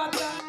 I patrão.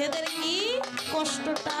বিচ্ছেদের কি কষ্টটা?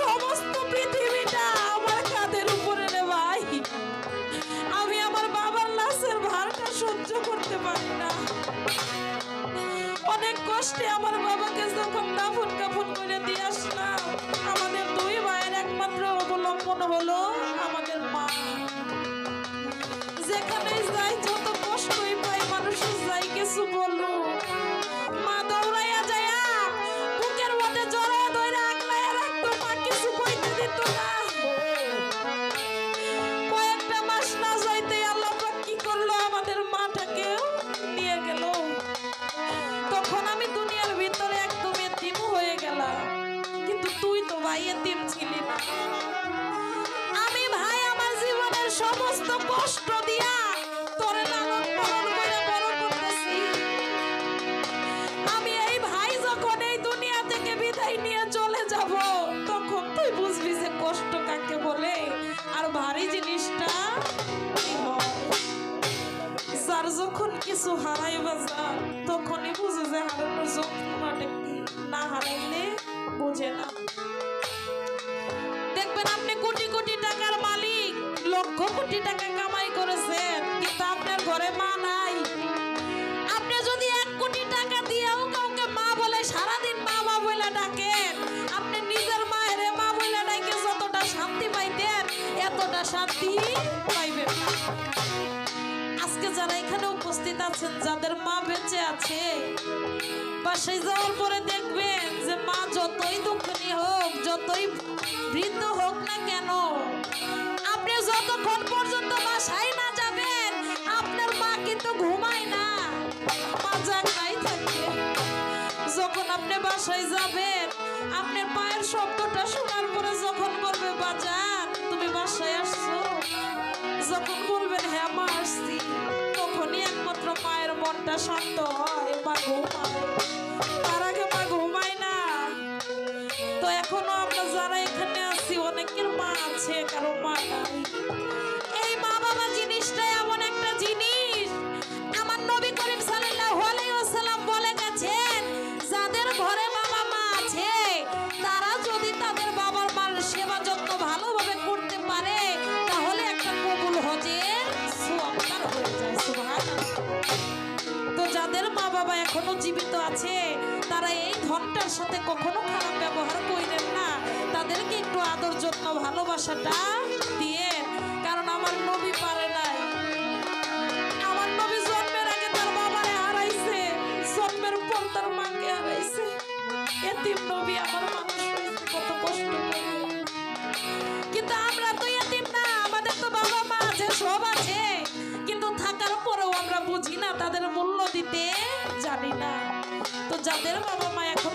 সমস্ত পৃথিবীটা আমার কাঁধের উপরে রে আমি আমার বাবার লাশের ভারটা সহ্য করতে পারি না। অনেক কষ্টে আমার বাবাকে যখন দাফন কাফন করে দিয়ে আসলাম, আমাদের দুই ভাইয়ের একমাত্র অবলম্বন হলো আমাদের মা। যেখানেই যাই, যত কিছু হারাইবা যায় তখনই বুঝে যে হারানোর যন্ত্রণাটা না হারাইলে বোঝে না। দেখবেন আপনি কোটি কোটি টাকার মালিক, লক্ষ কোটি টাকা আছেন যাদের মা বেঁচে আছে? বাসায় যাওয়ার পরে দেখবেন যে মা যতই দুঃখিনী হোক, যতই বৃদ্ধ হোক না কেন, আপনি যতক্ষণ পর্যন্ত বাসায় না যাবেন, আপনার মা কিন্তু ঘুমায় না। মা জাগনাই থাকে, যখন আপনি বাসায় যাবেন, আপনার পায়ের শব্দটা মনটা শান্ত হয়, মা ঘুমায়। তার আগে মা ঘুমায় না। তো এখনও আমরা যারা এখানে আছি, অনেকের মা আছে, কারও মা নাই। এখনও জীবিত আছে, তারা এই ধনটার সাথে কখনো খারাপ ব্যবহার করেন না। তাদেরকে একটু আদর যত্ন, ভালোবাসাটা দিয়ে কারণ আমার নবী পারে নাই। আমার নবী জন্মের আগে তার বাবারে হারাইছে, জন্মের পর তার মাকে হারাইছে। এতিম নবী আমার মানুষ কত কষ্ট কিন্তু আমরা তো এতিম না, আমাদের তো বাবা মা আছে, সব আছে। কিন্তু থাকার পরেও আমরা বুঝি না তাদের জানি না। তো যাদের বাবা মা এখনও জীবিত আছে